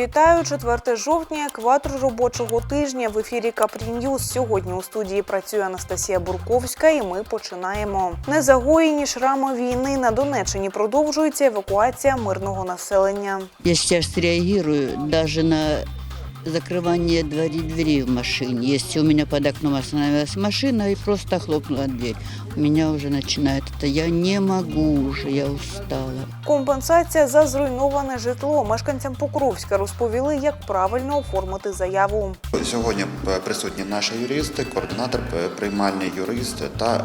Вітаю 4 жовтня, екватор робочого тижня. В ефірі Ньюз. Сьогодні у студії працює Анастасія Бурковська, і ми починаємо. Незагоєні шрами війни на Донеччині продовжується евакуація мирного населення. Я сейчас реагирую даже на закрывание двери, дверей в машине. Если у меня под окном остановилась машина и просто хлопнула дверь, у меня уже начинает это. Я не могу уже, я устала. Компенсація за зруйноване житло. Мешканцям Покровська розповіли, як правильно оформити заяву. Сьогодні е, присутні наші юристи, координатор е, приймальний юрист та е,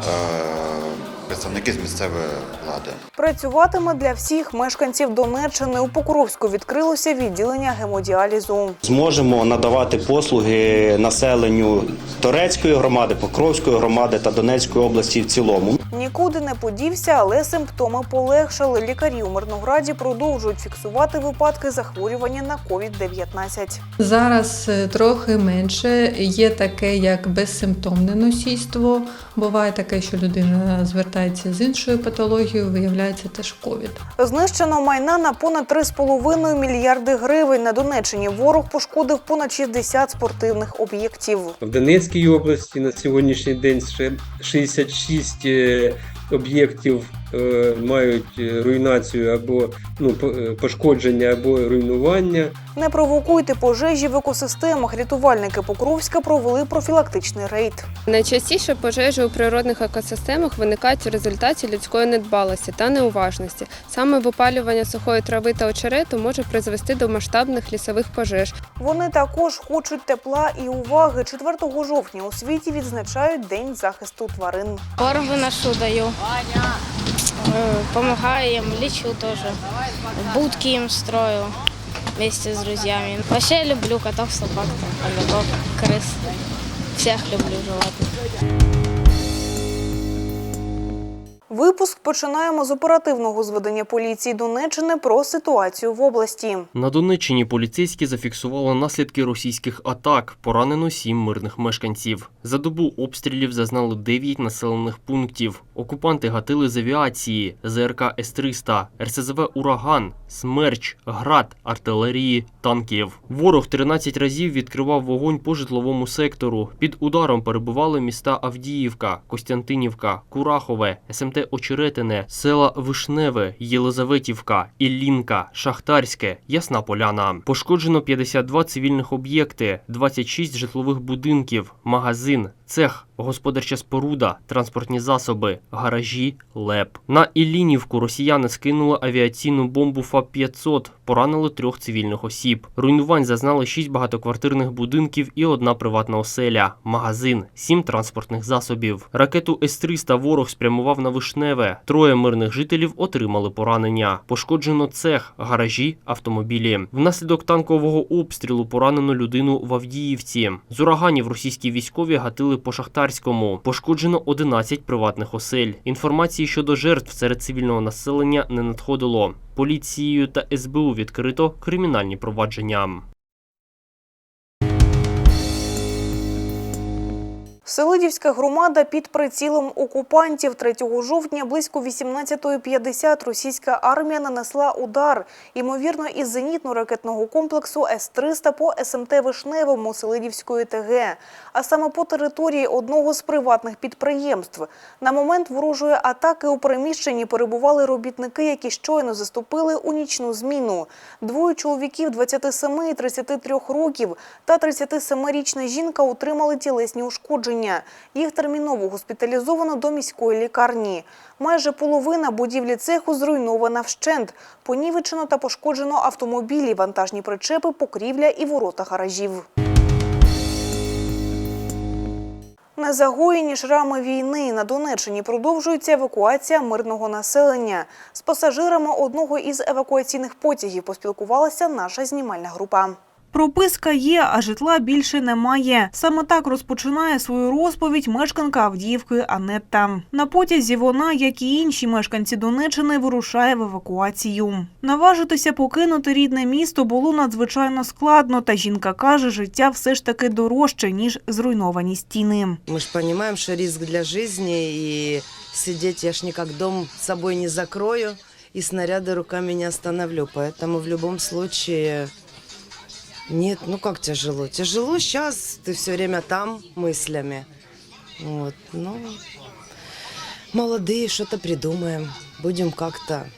представники з місцевої влади. Працюватиме для всіх мешканців Донеччини. У Покровську відкрилося відділення гемодіалізу. Зможемо надавати послуги населенню Торецької громади, Покровської громади та Донецької області в цілому. Нікуди не подівся, але симптоми полегшали. Лікарі у Мирнограді продовжують фіксувати випадки захворювання на COVID-19. Зараз е, трохи менше. Є таке, як безсимптомне носійство. Буває таке, що людина звертається з іншою патологією, виявляється теж ковід. Знищено майна на понад 3,5 мільярди гривень. На Донеччині ворог пошкодив понад 60 спортивних об'єктів. В Донецькій області на сьогоднішній день ще 66 е, об'єктів е, мають е, руйнацію або ну, по- е, пошкодження або руйнування. Не провокуйте пожежі в екосистемах. Рятувальники Покровська провели профілактичний рейд. Найчастіше пожежі у природних екосистемах виникають в результаті людської недбалості та неуважності. Саме випалювання сухої трави та очерету може призвести до масштабних лісових пожеж. Вони також хочуть тепла і уваги. 4 жовтня у світі відзначають День захисту тварин. Корм выношу, даю. Э, Помогаю им, лечу тоже. Будки им строю вместе с друзьями. Вообще я люблю котов, собак, там, хомяков, крыс. Люблю животных. Випуск починаємо з оперативного зведення поліції Донеччини про ситуацію в області. На Донеччині поліцейські зафіксували наслідки російських атак. Поранено сім мирних мешканців. За добу обстрілів зазнали дев'ять населених пунктів. Окупанти гатили з авіації, ЗРК С-300, РСЗВ «Ураган», «Смерч», «Град», артилерії, танків. Ворог 13 разів відкривав вогонь по житловому сектору. Під ударом перебували міста Авдіївка, Костянтинівка, Курахове, СМТ Очеретине, села Вишневе, Єлизаветівка, Іллінка, Шахтарське, Ясна Поляна. Пошкоджено 52 цивільних об'єкти, 26 житлових будинків, магазин, цех, господарча споруда, транспортні засоби, гаражі, ЛЕП. На Іллінівку росіяни скинули авіаційну бомбу ФАП-500, поранили трьох цивільних осіб. Руйнувань зазнали 6 багатоквартирних будинків і одна приватна оселя, магазин, 7 транспортних засобів. Ракету С-300 ворог спрямував на Вишневе. Троє мирних жителів отримали поранення. Пошкоджено цех, гаражі, автомобілі. Внаслідок танкового обстрілу поранено людину в Авдіївці. З ураганів російські військові гатили по Шахтарському. Пошкоджено 11 приватних осель. Інформації щодо жертв серед цивільного населення не надходило. Поліцією та СБУ відкрито кримінальні провадження. Селидівська громада під прицілом окупантів 3 жовтня близько 18.50 російська армія нанесла удар, ймовірно, із зенітно-ракетного комплексу С-300 по СМТ Вишневому Селидівської ТГ, а саме по території одного з приватних підприємств. На момент ворожої атаки у приміщенні перебували робітники, які щойно заступили у нічну зміну. Двоє чоловіків 27 і 33 років та 37-річна жінка отримали тілесні ушкодження. Їх терміново госпіталізовано до міської лікарні. Майже половина будівлі цеху зруйнована вщент. Понівечено та пошкоджено автомобілі, вантажні причепи, покрівля і ворота гаражів. Незагоєні шрами війни на Донеччині продовжується евакуація мирного населення. З пасажирами одного із евакуаційних потягів поспілкувалася наша знімальна група. Прописка є, а житла більше немає. Саме так розпочинає свою розповідь мешканка Авдіївки Анетта. На потязі вона, як і інші мешканці Донеччини, вирушає в евакуацію. Наважитися покинути рідне місто було надзвичайно складно, та жінка каже, життя все ж таки дорожче, ніж зруйновані стіни. Мы же понимаем, что риск для жизни, и сидеть я ж никак дом с собой не закрою, и снаряды руками не остановлю. Поэтому в любом случае Нет, ну как тяжело? Тяжело сейчас, ты все время там мыслями. Вот, ну, молодые, что-то придумаем. Будем как-то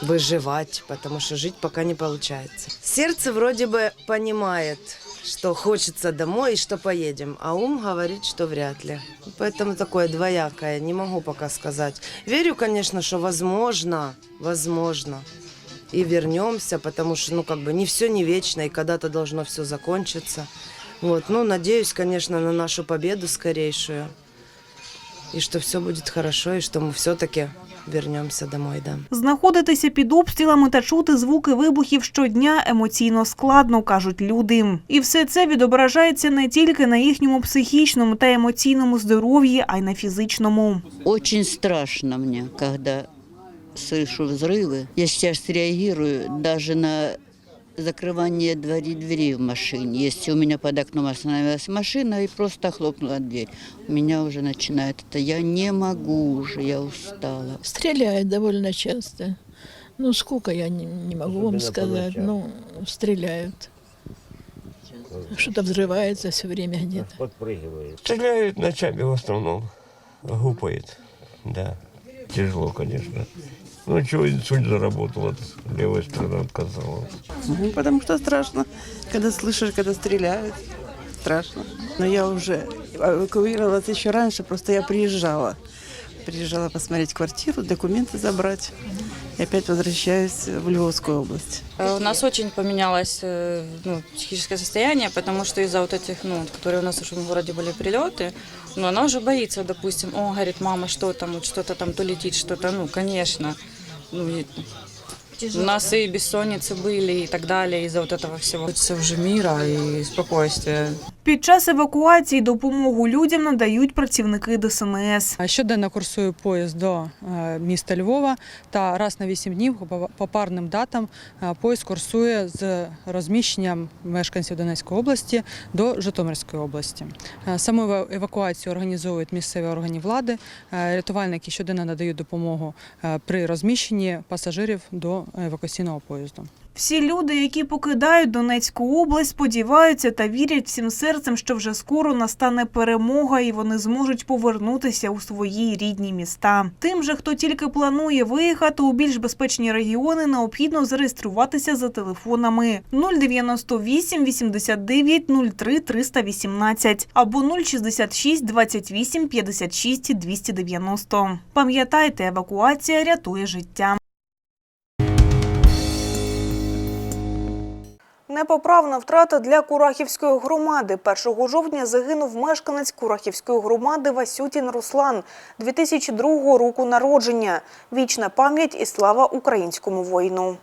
выживать, потому что жить пока не получается. Сердце вроде бы понимает, что хочется домой и что поедем, а ум говорит, что вряд ли. Поэтому такое двоякое, не могу пока сказать. Верю, конечно, что возможно, возможно, и вернемся, потому что, ну, как бы не все не вечно, и когда-то должно все закончиться. Вот, ну, надеюсь, конечно, на нашу победу скорейшую, и что все будет хорошо, и что мы все-таки вернемся домой, да. Знаходитися під обстрілами та чути звуки вибухів щодня емоційно складно, кажуть люди. І все це відображається не тільки на їхньому психічному та емоційному здоров'ї, а й на фізичному. Очень страшно мне, когда слышу взрывы. Я сейчас реагирую даже на закрывание двери, дверей в машине. Если у меня под окном остановилась машина и просто хлопнула дверь, у меня уже начинает это. Я не могу уже, я устала. Стреляют довольно часто. Ну, сколько я не, не могу вам сказать. Ну, стреляют. Что-то взрывается все время где-то. Стреляют ночами в основном. Гупает. Да. Тяжело, конечно. Ну, чего инсульт заработал, вот левая сторона отказала. Ну, Потому что страшно, когда слышишь, когда стреляют. Страшно. Но я уже эвакуировалась еще раньше, просто я приезжала. Приезжала посмотреть квартиру, документы забрать. И опять возвращаюсь в Львовскую область. Э, У нас очень поменялось э, ну, психическое состояние, потому что из-за вот этих, ну, которые у нас уже в городе были прилеты, ну, она уже боится, допустим, о, говорит, мама, что там, вот что-то там то летит, что-то, ну, конечно. Ну, и у нас и бессонницы были и так далее из-за вот этого всего. Хочется уже мира и спокойствия. Під час евакуації допомогу людям надають працівники ДСНС. Щоденно курсує поїзд до е, міста Львова та раз на 8 днів по- парним датам е, поїзд курсує з розміщенням мешканців Донецької області до Житомирської області. Е, Саму евакуацію організовують місцеві органи влади. Рятувальники щоденно надають допомогу при розміщенні пасажирів до евакуаційного поїзду. Всі люди, які покидають Донецьку область, сподіваються та вірять всім серцем, що вже скоро настане перемога і вони зможуть повернутися у свої рідні міста. Тим же, хто тільки планує виїхати у більш безпечні регіони, необхідно зареєструватися за телефонами 098 89 03 318 або 066 28 56 290. Пам'ятайте, евакуація рятує життя. Непоправна втрата для Курахівської громади. 1 жовтня загинув мешканець Курахівської громади Васютін Руслан 2002 року народження. Вічна пам'ять і слава українському воїну.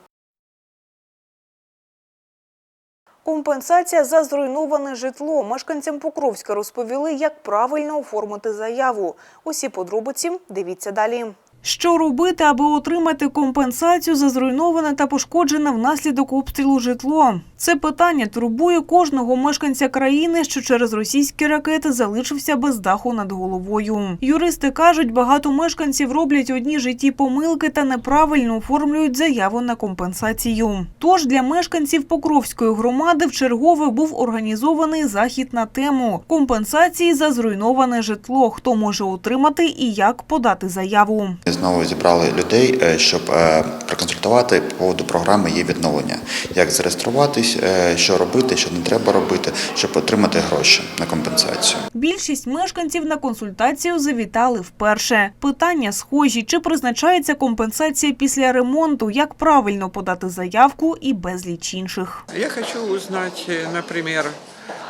Компенсація за зруйноване житло. Мешканцям Покровська розповіли, як правильно оформити заяву. Усі подробиці дивіться далі. Що робити, аби отримати компенсацію за зруйноване та пошкоджене внаслідок обстрілу житло? Це питання турбує кожного мешканця країни, що через російські ракети залишився без даху над головою. Юристи кажуть, багато мешканців роблять одні житті помилки та неправильно оформлюють заяву на компенсацію. Тож для мешканців Покровської громади в чергове був організований захід на тему компенсації за зруйноване житло. Хто може отримати і як подати заяву. Знову зібрали людей, е, щоб е, проконсультувати по поводу програми є відновлення. Як зареєструватись, е, що робити, що не треба робити, щоб отримати гроші на компенсацію. Більшість мешканців на консультацію завітали вперше. Питання схожі: чи призначається компенсація після ремонту, як правильно подати заявку і безліч інших. Я хочу узнать, э,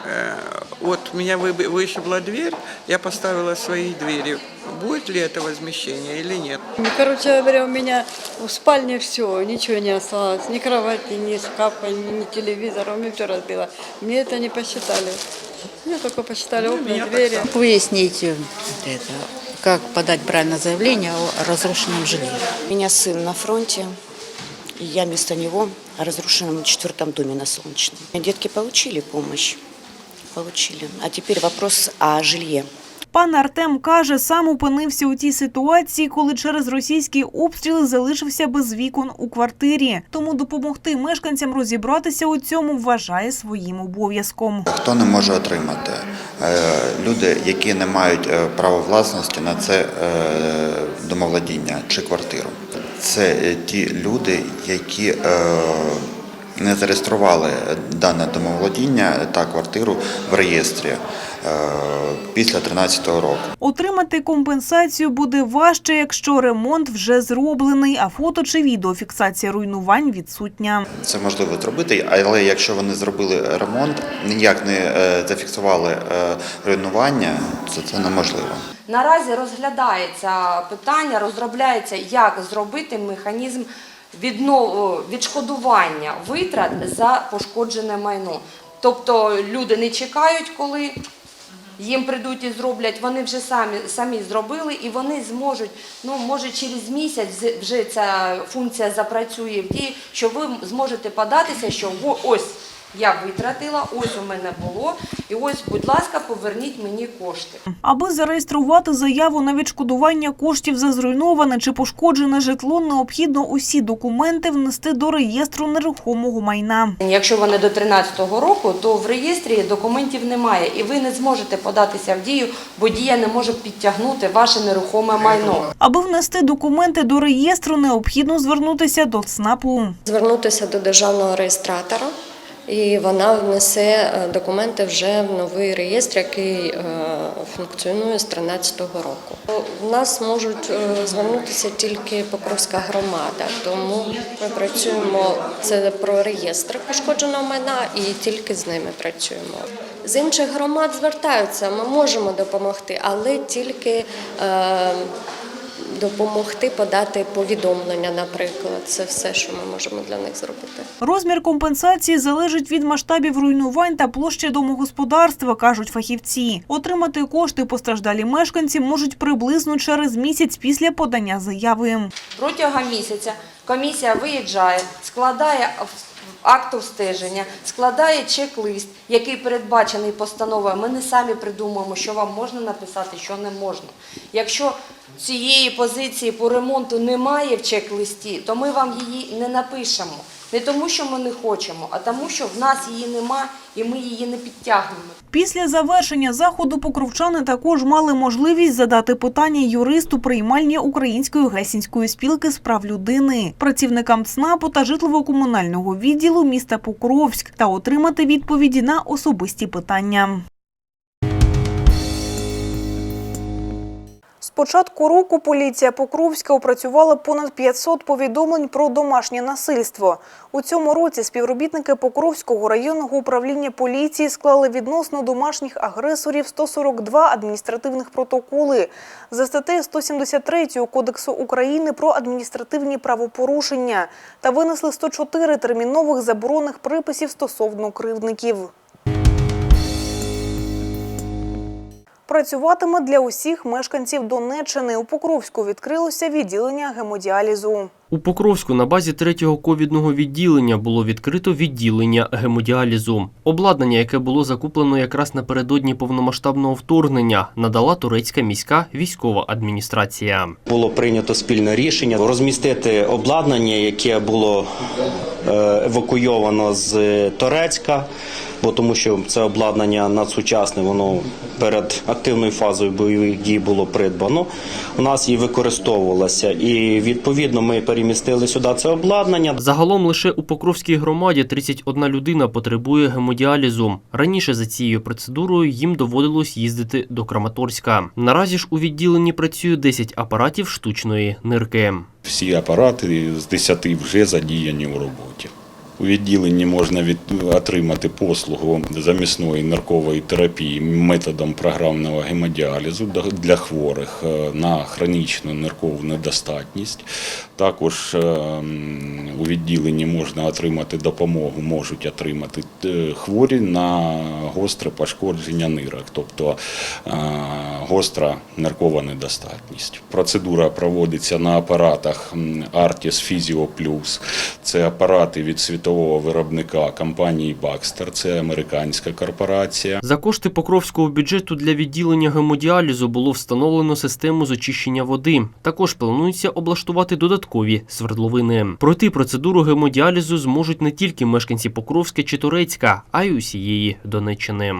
э, вот меня вы- вышибла дверь, я поставила свои двери. Будет ли это возмещение или нет? Короче говоря, у меня в спальне все, ничего не осталось. Ни кровати, ни шкафа, ни, ни телевизора. У меня все разбило. Мне это не посчитали. Мне только посчитали окна, двери. Выясните это, как подать правильное заявление о разрушенном жилье. У меня сын на фронте, и я вместо него в разрушенном четвертом доме на Солнечном. Детки получили помощь, получили. А теперь вопрос о жилье. Пан Артем каже, сам опинився у тій ситуації, коли через російські обстріли залишився без вікон у квартирі. Тому допомогти мешканцям розібратися у цьому вважає своїм обов'язком. Хто не може отримати? Е, Люди, які не мають е, права власності на це е, домовладіння чи квартиру. Це ті люди, які не зареєстрували дане домовладіння та квартиру в реєстрі е, після 2013 року. Отримати компенсацію буде важче, якщо ремонт вже зроблений, а фото чи відеофіксація руйнувань відсутня. Це можливо зробити, але якщо вони зробили ремонт, ніяк не е, зафіксували е, руйнування, то це неможливо. Наразі розглядається питання, розробляється, як зробити механізм. Відшкодування витрат за пошкоджене майно. Тобто люди не чекають, коли їм прийдуть і зроблять, вони вже самі, самі зробили і вони зможуть, ну може через місяць вже ця функція запрацює в дії, що ви зможете податися, що «Во, ось я витратила, ось у мене було, і ось, будь ласка, поверніть мені кошти. Аби зареєструвати заяву на відшкодування коштів за зруйноване чи пошкоджене житло, необхідно усі документи внести до реєстру нерухомого майна. Якщо вони до 2013 року, то в реєстрі документів немає, і ви не зможете податися в дію, бо дія не може підтягнути ваше нерухоме майно. Аби внести документи до реєстру, необхідно звернутися до ЦНАПу. звернутися до державного реєстратора, і вона внесе е, документи вже в новий реєстр, який е, функціонує з 2013 року. У нас можуть е, звернутися тільки Покровська громада, тому ми працюємо це про реєстр пошкодженого майна і тільки з ними працюємо. З інших громад звертаються, ми можемо допомогти, але тільки допомогти подати повідомлення, наприклад. Це все, що ми можемо для них зробити. Розмір компенсації залежить від масштабів руйнувань та площі домогосподарства, кажуть фахівці. Отримати кошти постраждалі мешканці можуть приблизно через місяць після подання заяви. Протягом місяця комісія виїжджає, складає акт обстеження, складає чек-лист, який передбачений постановою. Ми не самі придумуємо, що вам можна написати, що не можна. Якщо цієї позиції по ремонту немає в чек-листі, то ми вам її не напишемо. Не тому, що ми не хочемо, а тому, що в нас її нема і ми її не підтягнемо. Після завершення заходу покровчани також мали можливість задати питання юристу приймальні Української гесінської спілки з прав людини, працівникам ЦНАПу та житлово-комунального відділу міста Покровськ та отримати відповіді на особисті питання. Початку року поліція Покровська опрацювала понад 500 повідомлень про домашнє насильство. У цьому році співробітники Покровського районного управління поліції склали відносно домашніх агресорів 142 адміністративних протоколи за статтею 173 Кодексу України про адміністративні правопорушення та винесли 104 термінових заборонних приписів стосовно кривдників. Працюватиме для усіх мешканців Донеччини. У Покровську відкрилося відділення гемодіалізу. У Покровську на базі третього ковідного відділення було відкрито відділення гемодіалізу. Обладнання, яке було закуплено якраз напередодні повномасштабного вторгнення, надала турецька міська військова адміністрація. Було прийнято спільне рішення розмістити обладнання, яке було е, евакуйовано з Торецька, бо тому що це обладнання надсучасне, воно перед активною фазою бойових дій було придбано. У нас і використовувалося, і відповідно ми перемістили сюди це обладнання. Загалом лише у Покровській громаді 31 людина потребує гемодіалізу. Раніше за цією процедурою їм доводилось їздити до Краматорська. Наразі ж у відділенні працює 10 апаратів штучної нирки. Всі апарати з 10 вже задіяні у роботі. У відділенні можна від, отримати послугу замісної наркової терапії методом програмного гемодіалізу для хворих е, на хронічну ниркову недостатність. Також е, у відділенні можна отримати допомогу, можуть отримати е, хворі на гостре пошкодження нирок, тобто гостра ниркова недостатність. Процедура проводиться на апаратах Artis Physio Plus. Це апарати від світового світового виробника компанії Бакстер. це американська корпорація. За кошти Покровського бюджету для відділення гемодіалізу було встановлено систему з очищення води. Також планується облаштувати додаткові свердловини. Пройти процедуру гемодіалізу зможуть не тільки мешканці Покровська чи Турецька, а й усієї Донеччини.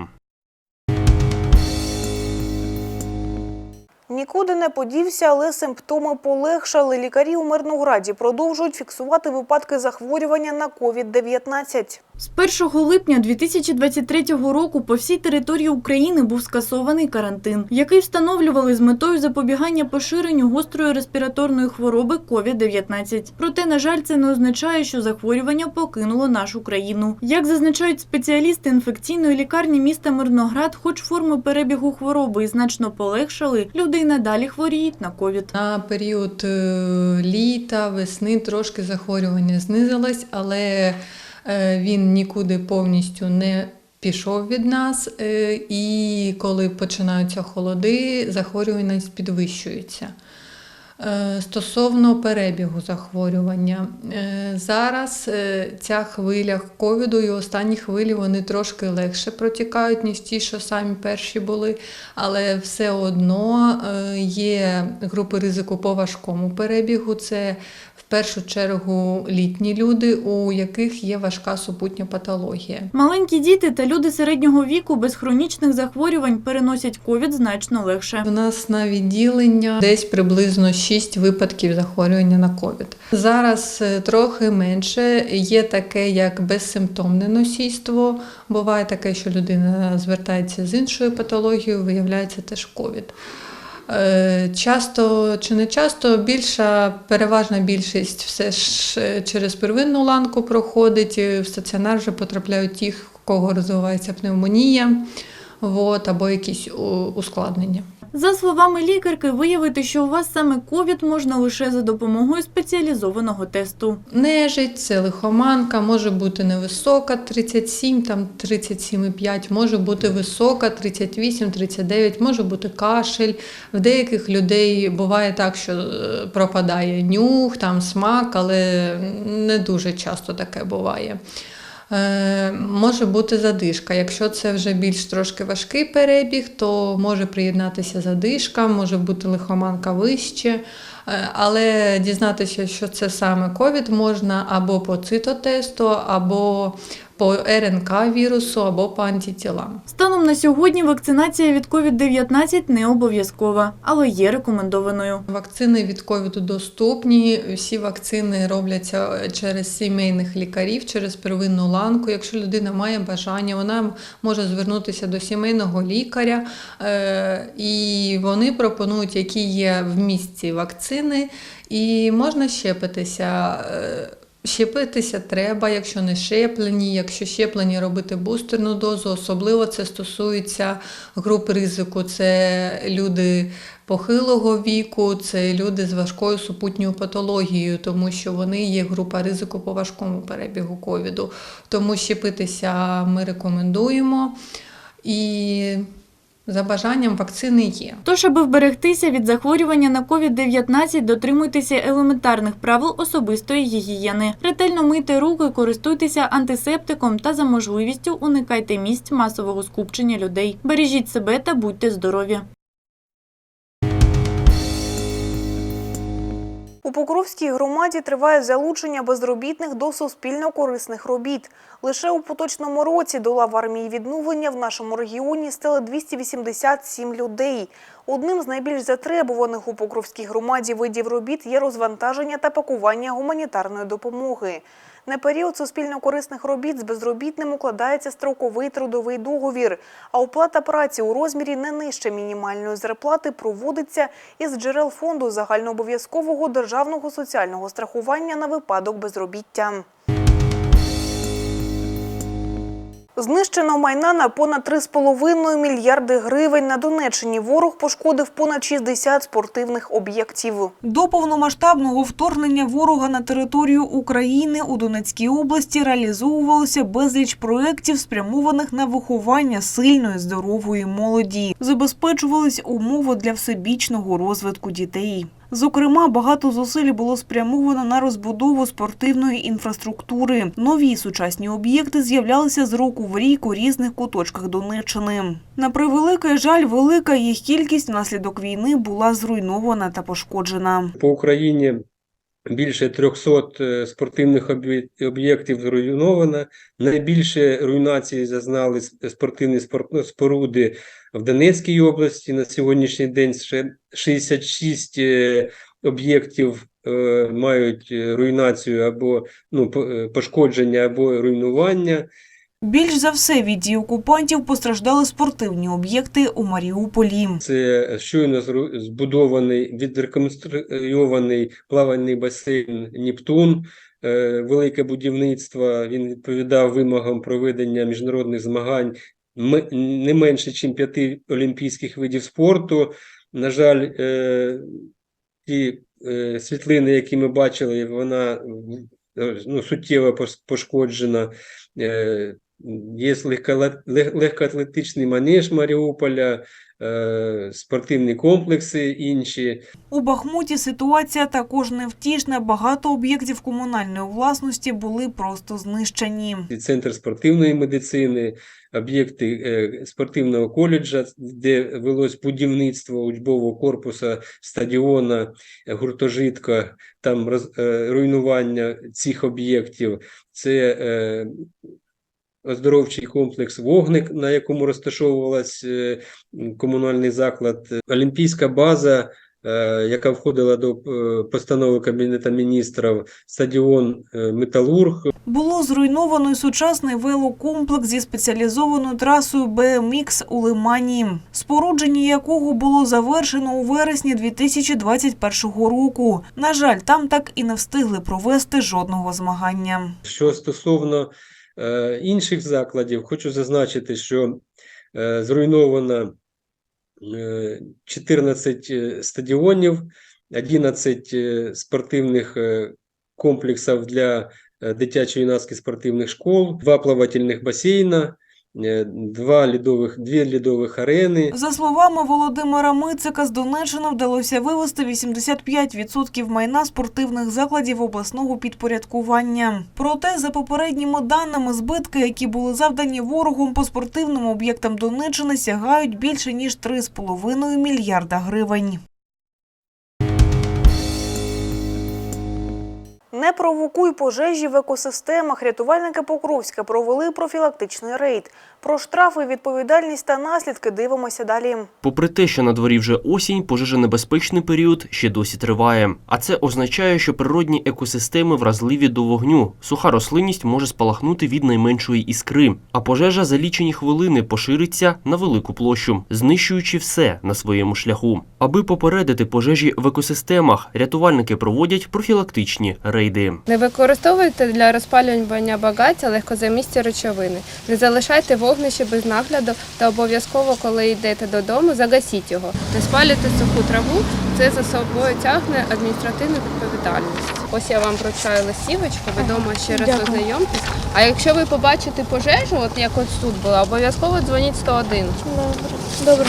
Нікуди не подівся, але симптоми полегшали. Лікарі у Мирнограді продовжують фіксувати випадки захворювання на COVID-19. З 1 липня 2023 року по всій території України був скасований карантин, який встановлювали з метою запобігання поширенню гострої респіраторної хвороби COVID-19. Проте, на жаль, це не означає, що захворювання покинуло нашу країну. Як зазначають спеціалісти інфекційної лікарні міста Мирноград, хоч форми перебігу хвороби і значно полегшали, люди й надалі хворіють на COVID. На період е, літа, весни трошки захворювання знизилось, але він нікуди повністю не пішов від нас. е, І коли починаються холоди, захворюваність підвищується. Е, Стосовно перебігу захворювання, Е, зараз е, ця хвиля ковіду і останні хвилі вони трошки легше протікають, ніж ті, що самі перші були, але все одно е, є групи ризику по важкому перебігу. Це першу чергу літні люди, у яких є важка супутня патологія. Маленькі діти та люди середнього віку без хронічних захворювань переносять ковід значно легше. У нас на відділення десь приблизно 6 випадків захворювання на ковід. Зараз е, трохи менше. Є таке, як безсимптомне носійство. Буває таке, що людина звертається з іншою патологією, виявляється теж ковід. Е, Часто чи не часто більша, переважна більшість все ж е, через первинну ланку проходить. В стаціонар вже потрапляють ті, в кого розвивається пневмонія от, або якісь ускладнення. За словами лікарки, виявити, що у вас саме ковід можна лише за допомогою спеціалізованого тесту. Нежить, це лихоманка, може бути невисока 37, там 37,5, може бути висока 38, 39, може бути кашель. В деяких людей буває так, що е, пропадає нюх, там смак, але не дуже часто таке буває. Е, може бути задишка. Якщо це вже більш трошки важкий перебіг, то може приєднатися задишка, може бути лихоманка вище. Е, Але дізнатися, що це саме ковід, можна або по цитотесту, або по РНК вірусу, або по антитілам. Станом на сьогодні вакцинація від COVID-19 не обов'язкова, але є рекомендованою. Вакцини від ковіду доступні. Всі вакцини робляться через сімейних лікарів, через первинну ланку. Якщо людина має бажання, вона може звернутися до сімейного лікаря, е, і вони пропонують, які є в місті вакцини, і можна щепитися. Щепитися треба, якщо не щеплені, якщо щеплені, робити бустерну дозу. Особливо це стосується груп ризику. Це люди похилого віку, це люди з важкою супутньою патологією, тому що вони є група ризику по важкому перебігу ковіду. Тому щепитися ми рекомендуємо. І за бажанням вакцини є. Тож, аби вберегтися від захворювання на COVID-19, дотримуйтеся елементарних правил особистої гігієни. Ретельно мийте руки, користуйтеся антисептиком та за можливістю уникайте місць масового скупчення людей. Бережіть себе та будьте здорові. У Покровській громаді триває залучення безробітних до суспільно-корисних робіт. Лише у поточному році до лав армії відновлення в нашому регіоні стали 287 людей. Одним з найбільш затребуваних у Покровській громаді видів робіт є розвантаження та пакування гуманітарної допомоги. На період суспільно-корисних робіт з безробітним укладається строковий трудовий договір, а оплата праці у розмірі не нижче мінімальної зарплати проводиться із джерел фонду загальнообов'язкового державного соціального страхування на випадок безробіття. Знищено майна на понад 3,5 мільярди гривень. На Донеччині ворог пошкодив понад 60 спортивних об'єктів. До повномасштабного вторгнення ворога на територію України у Донецькій області реалізовувалося безліч проєктів, спрямованих на виховання сильної, здорової молоді. Забезпечувались умови для всебічного розвитку дітей. Зокрема, багато зусиль було спрямовано на розбудову спортивної інфраструктури. Нові сучасні об'єкти з'являлися з року в рік у різних куточках Донеччини. На превеликий жаль, велика їх кількість внаслідок війни була зруйнована та пошкоджена. По Україні більше 300 е, спортивних об'є- об'єктів зруйновано. Найбільше руйнації зазнали спортивні спорт- споруди в Донецькій області. На сьогоднішній день ще 66 е, об'єктів е, мають руйнацію або ну, по- пошкодження або руйнування. Більш за все від дій окупантів постраждали спортивні об'єкти у Маріуполі. Це щойно збудований, відреконструйований плавальний басейн Нептун. Е, Велике будівництво. Він відповідав вимогам проведення міжнародних змагань не менше, ніж п'яти олімпійських видів спорту. На жаль, е, ті е, світлини, які ми бачили, вона ну, суттєво пошкоджена. Є легкоатлетичний манеж Маріуполя, е, спортивні комплекси інші. У Бахмуті ситуація також невтішна. Багато об'єктів комунальної власності були просто знищені. Центр спортивної медицини, об'єкти е, спортивного коледжа, де велось будівництво учбового корпусу, стадіона, гуртожитка, там е, руйнування цих об'єктів. Це оздоровчий комплекс «Вогник», на якому розташовувалась е, комунальний заклад, Олімпійська база, е, яка входила до е, постанови Кабінету міністрів, стадіон Металург, Було зруйновано й сучасний велокомплекс зі спеціалізованою трасою BMX у Лимані, спорудження якого було завершено у вересні 2021 року. На жаль, там так і не встигли провести жодного змагання. Що стосовно інших закладів, хочу зазначити, що е, зруйновано е, 14 е, стадіонів, 11 е, спортивних е, комплексів для дитячо-юнацьких спортивних школ, два плавательних басейна, е, два лідових, дві лідових арени. За словами Володимира Мицика, з Донеччини вдалося вивезти 85% майна спортивних закладів обласного підпорядкування. Проте, за попередніми даними, збитки, які були завдані ворогом по спортивним об'єктам Донеччини, сягають більше ніж 3,5 мільярда гривень. Не провокуй пожежі в екосистемах. Рятувальники Покровська провели профілактичний рейд. Про штрафи, відповідальність та наслідки дивимося далі. Попри те, що на дворі вже осінь, пожежонебезпечний період ще досі триває. А це означає, що природні екосистеми вразливі до вогню. Суха рослинність може спалахнути від найменшої іскри, а пожежа за лічені хвилини пошириться на велику площу, знищуючи все на своєму шляху. Аби попередити пожежі в екосистемах, рятувальники проводять профілактичні рейди. Не використовуйте для розпалювання багаття легкозамісті речовини. Не залишайте вогнище без нагляду та обов'язково, коли йдете додому, загасіть його. Не спалюйте суху траву, це за собою тягне адміністративну відповідальність. Ось я вам вручаю листівочку, ви вдома ще раз ознайомтесь. А якщо ви побачите пожежу, от як ось тут була, обов'язково дзвоніть 101. Добре.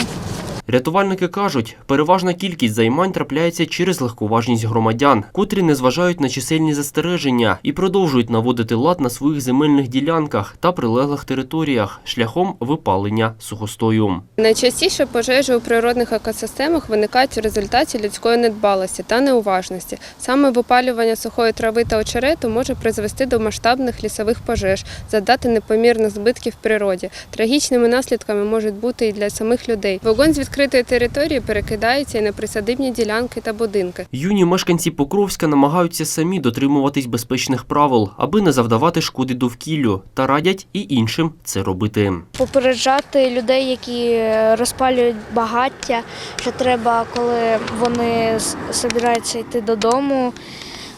Рятувальники кажуть, переважна кількість займань трапляється через легковажність громадян, котрі не зважають на чисельні застереження і продовжують наводити лад на своїх земельних ділянках та прилеглих територіях шляхом випалення сухостою. Найчастіше пожежі у природних екосистемах виникають в результаті людської недбалості та неуважності. Саме випалювання сухої трави та очерету може призвести до масштабних лісових пожеж, завдати непомірних збитків природі. Трагічними наслідками можуть бути і для самих людей. Вогонь з відкритої території перекидається і на присадибні ділянки та будинки. Юні мешканці Покровська намагаються самі дотримуватись безпечних правил, аби не завдавати шкоди довкіллю, та радять і іншим це робити. Попереджати людей, які розпалюють багаття, що треба, коли вони збираються йти додому,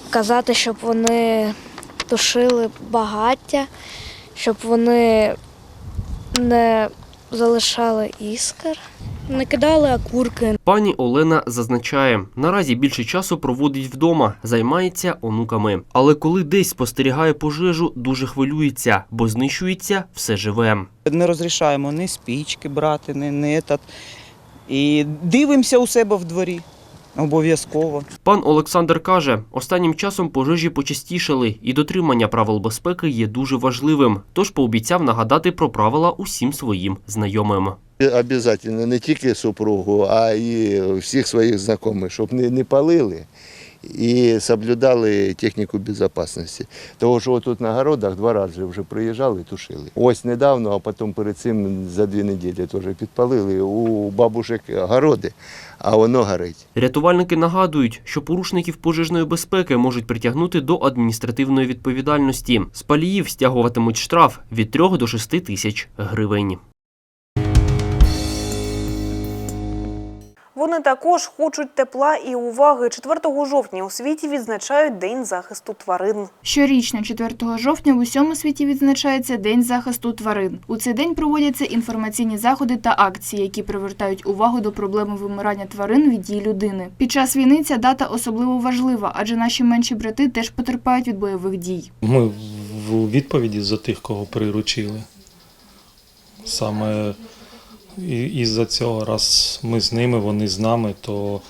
казати, щоб вони тушили багаття, щоб вони не залишали іскр, не кидали окурки. Пані Олена зазначає, наразі більше часу проводить вдома, займається онуками. Але коли десь спостерігає пожежу, дуже хвилюється, бо знищується все живе. Не розрішаємо ні спічки брати, ні, ні. І дивимося у себе в дворі. Обов'язково. Пан Олександр каже, останнім часом пожежі почастішали, і дотримання правил безпеки є дуже важливим. Тож пообіцяв нагадати про правила усім своїм знайомим. Обов'язково не тільки супругу, а й всіх своїх знайомих, щоб не, не палили і соблюдали техніку безпечності. Тому що тут на городах два рази вже приїжджали, тушили. Ось недавно, а потім перед цим за дві неділі теж підпалили у бабушек городи, а воно горить. Рятувальники нагадують, що порушників пожежної безпеки можуть притягнути до адміністративної відповідальності. З паліїв стягуватимуть штраф від 3 до 6 тисяч гривень. Вони також хочуть тепла і уваги. 4 жовтня у світі відзначають День захисту тварин. Щорічно, 4 жовтня, в усьому світі відзначається День захисту тварин. У цей день проводяться інформаційні заходи та акції, які привертають увагу до проблеми вимирання тварин від дій людини. Під час війни ця дата особливо важлива, адже наші менші брати теж потерпають від бойових дій. Ми в відповіді за тих, кого приручили. Саме і- із-за цього, раз ми з ними, вони з нами, то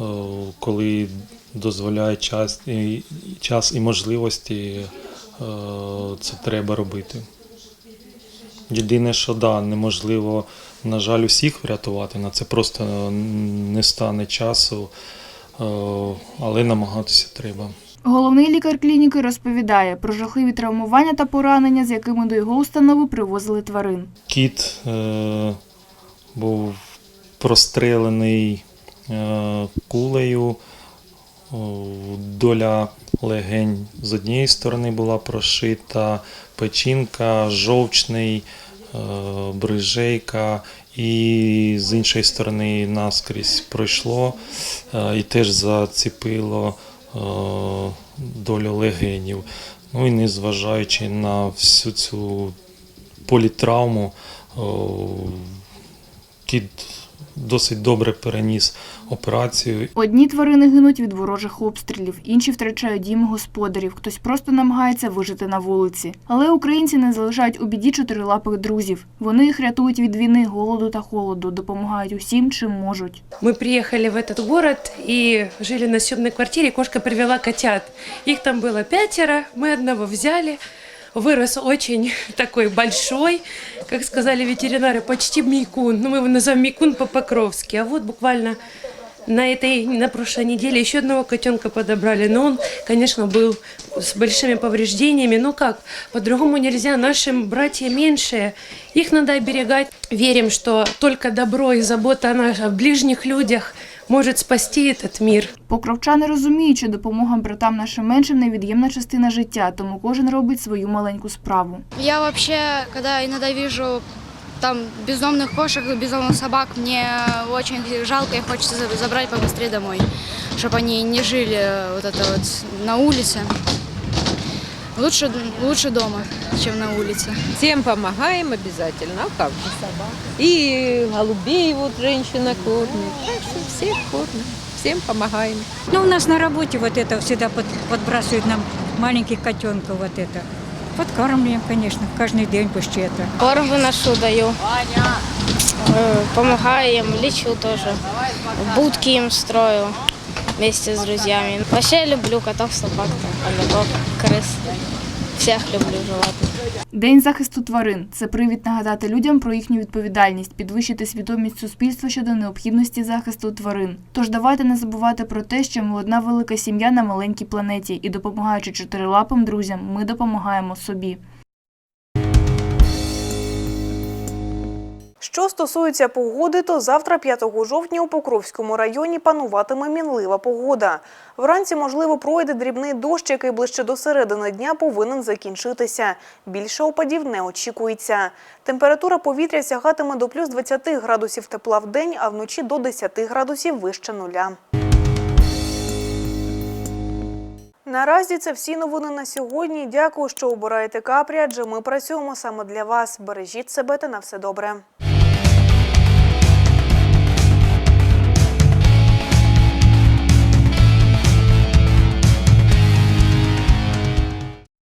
е, коли дозволяє час і, час і можливості, е, це треба робити. Єдине, що да, неможливо, на жаль, усіх врятувати, на це просто не стане часу, е, але намагатися треба. Головний лікар клініки розповідає про жахливі травмування та поранення, з якими до його установи привозили тварин. Кіт е, був прострелений е, кулею, доля легень з однієї сторони була прошита, печінка, жовчний, е, брижейка, і з іншої сторони наскрізь пройшло е, і теж зацепило е, долю легенів. Ну і незважаючи на всю цю політравму, кіт досить добре переніс операцію. Одні тварини гинуть від ворожих обстрілів, інші втрачають дім господарів, хтось просто намагається вижити на вулиці. Але українці не залишають у біді чотирилапих друзів. Вони їх рятують від війни, голоду та холоду, допомагають усім, чим можуть. Мы приехали в этот город и жили на съемной квартире. Кошка привела котят. Их там было пятеро. Мы одного взяли. Вырос очень такой большой, как сказали ветеринары, почти мейкун. Ну, мы его называем мейкун по-покровски. А вот буквально на этой, на прошлой неделе еще одного котенка подобрали. Но он, конечно, был с большими повреждениями. Ну как, по-другому нельзя. Наши братья меньшие, их надо оберегать. Верим, что только добро и забота о наших о ближних людях может спасти этот мир. Покровчани розуміють, що допомога братам нашим меншим невід'ємна частина життя, тому кожен робить свою маленьку справу. Я вообще, когда иногда вижу там бездомных кошек, бездомных собак, мне очень жалко и хочется за- забрать побыстрее домой, чтобы они не жили вот это вот на улице. Лучше, лучше дома, чем на улице. Всем помогаем обязательно, а как же? И голубей вот женщина кормит. Так что всех кормим, всем помогаем. Ну, у нас на работе вот это всегда под- подбрасывают нам маленьких котенков вот это. Подкармливаем, конечно, каждый день почти это. Корм выношу, даю. Э, Помогаю им, лечу тоже. Будки им строю вместе с друзьями. Вообще люблю котов, собак, хомяков, крыс. Всех люблю животных. День захисту тварин це привід нагадати людям про їхню відповідальність, підвищити свідомість суспільства щодо необхідності захисту тварин. Тож давайте не забувати про те, що ми одна велика сім'я на маленькій планеті, і допомагаючи чотирилапим друзям, ми допомагаємо собі. Що стосується погоди, то завтра, 5 жовтня, у Покровському районі пануватиме мінлива погода. Вранці, можливо, пройде дрібний дощ, який ближче до середини дня повинен закінчитися. Більше опадів не очікується. Температура повітря сягатиме до плюс 20 градусів тепла в день, а вночі до 10 градусів вище нуля. Наразі це всі новини на сьогодні. Дякую, що обираєте капрі, адже ми працюємо саме для вас. Бережіть себе та на все добре.